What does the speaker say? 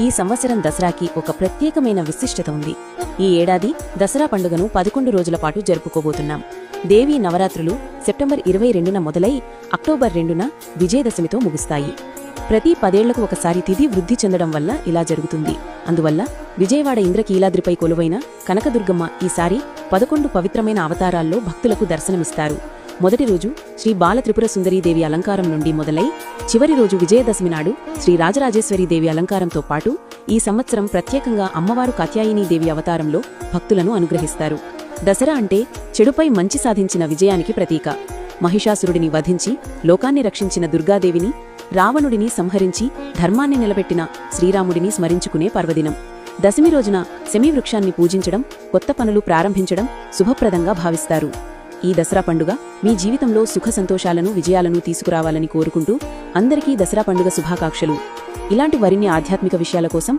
ఈ సంవత్సరం దసరాకి ఒక ప్రత్యేకమైన విశిష్టత ఉంది. ఈ ఏడాది దసరా పండుగను పదకొండు రోజుల పాటు జరుపుకోబోతున్నాం. దేవీ నవరాత్రులు సెప్టెంబర్ ఇరవై రెండున మొదలై అక్టోబర్ రెండున విజయదశమితో ముగుస్తాయి. ప్రతి పదేళ్ళకు ఒకసారి తిథి వృద్ధి చెందడం వల్ల ఇలా జరుగుతుంది. అందువల్ల విజయవాడ ఇంద్రకీలాద్రిపై కొలువైన కనకదుర్గమ్మ ఈసారి పదకొండు పవిత్రమైన అవతారాల్లో భక్తులకు దర్శనమిస్తారు. మొదటి రోజు శ్రీ బాలత్రిపుర సుందరీదేవి అలంకారం నుండి మొదలై చివరి రోజు విజయదశమి నాడు శ్రీ రాజరాజేశ్వరీదేవి అలంకారంతో పాటు ఈ సంవత్సరం ప్రత్యేకంగా అమ్మవారు దేవి అవతారంలో భక్తులను అనుగ్రహిస్తారు. దసరా అంటే చెడుపై మంచి సాధించిన విజయానికి ప్రతీక. మహిషాసురుడిని వధించి లోకాన్ని రక్షించిన దుర్గాదేవిని రావణుడిని సంహరించి ధర్మాన్ని నిలబెట్టిన శ్రీరాముడిని స్మరించుకునే పర్వదినం. దశమి రోజున శమీవృక్షాన్ని పూజించడం కొత్త పనులు ప్రారంభించడం శుభప్రదంగా భావిస్తారు. ఈ దసరా పండుగ మీ జీవితంలో సుఖ సంతోషాలను విజయాలను తీసుకురావాలని కోరుకుంటూ అందరికీ దసరా పండుగ శుభాకాంక్షలు. ఇలాంటి మరిన్ని ఆధ్యాత్మిక విషయాల కోసం